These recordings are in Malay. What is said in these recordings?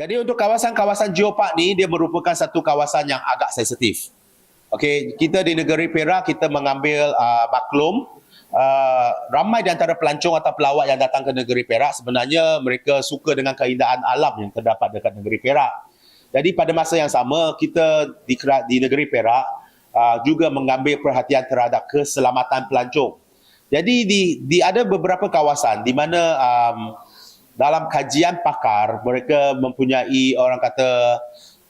Jadi untuk kawasan-kawasan geopark ni dia merupakan satu kawasan yang agak sensitif. Okey, kita di negeri Perak kita mengambil uh, maklum uh, ramai di antara pelancong atau pelawat yang datang ke negeri Perak sebenarnya mereka suka dengan keindahan alam yang terdapat dekat negeri Perak. Jadi pada masa yang sama kita di, di negeri Perak uh, juga mengambil perhatian terhadap keselamatan pelancong. Jadi di, di ada beberapa kawasan di mana um, dalam kajian pakar mereka mempunyai orang kata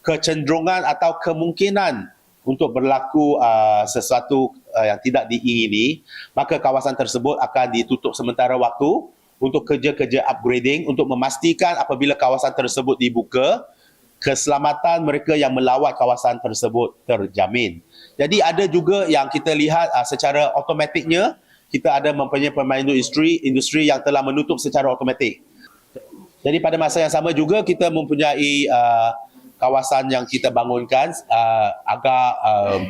kecenderungan atau kemungkinan untuk berlaku uh, sesuatu uh, yang tidak diingini maka kawasan tersebut akan ditutup sementara waktu untuk kerja-kerja upgrading untuk memastikan apabila kawasan tersebut dibuka keselamatan mereka yang melawat kawasan tersebut terjamin. Jadi ada juga yang kita lihat uh, secara automatiknya kita ada mempunyai pemain industri industri yang telah menutup secara automatik. Jadi pada masa yang sama juga kita mempunyai uh, kawasan yang kita bangunkan uh, agak um,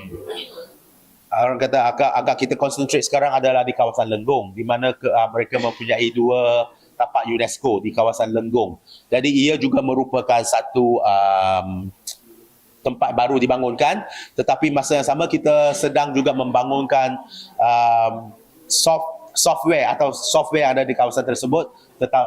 orang kata agak agak kita concentrate sekarang adalah di kawasan Lenggong di mana ke, uh, mereka mempunyai dua tapak UNESCO di kawasan Lenggong. Jadi ia juga merupakan satu um, tempat baru dibangunkan tetapi masa yang sama kita sedang juga membangunkan um, soft software atau software yang ada di kawasan tersebut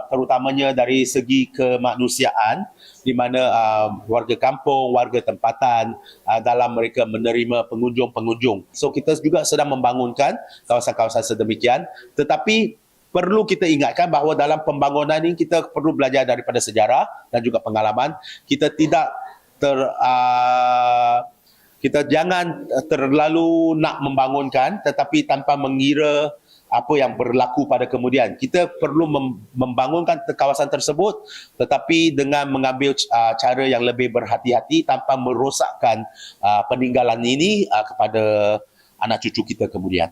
terutamanya dari segi kemanusiaan di mana uh, warga kampung, warga tempatan uh, dalam mereka menerima pengunjung-pengunjung. So kita juga sedang membangunkan kawasan-kawasan sedemikian tetapi perlu kita ingatkan bahawa dalam pembangunan ini kita perlu belajar daripada sejarah dan juga pengalaman. Kita tidak ter uh, kita jangan terlalu nak membangunkan tetapi tanpa mengira apa yang berlaku pada kemudian. Kita perlu membangunkan kawasan tersebut tetapi dengan mengambil uh, cara yang lebih berhati-hati tanpa merosakkan uh, peninggalan ini uh, kepada anak cucu kita kemudian.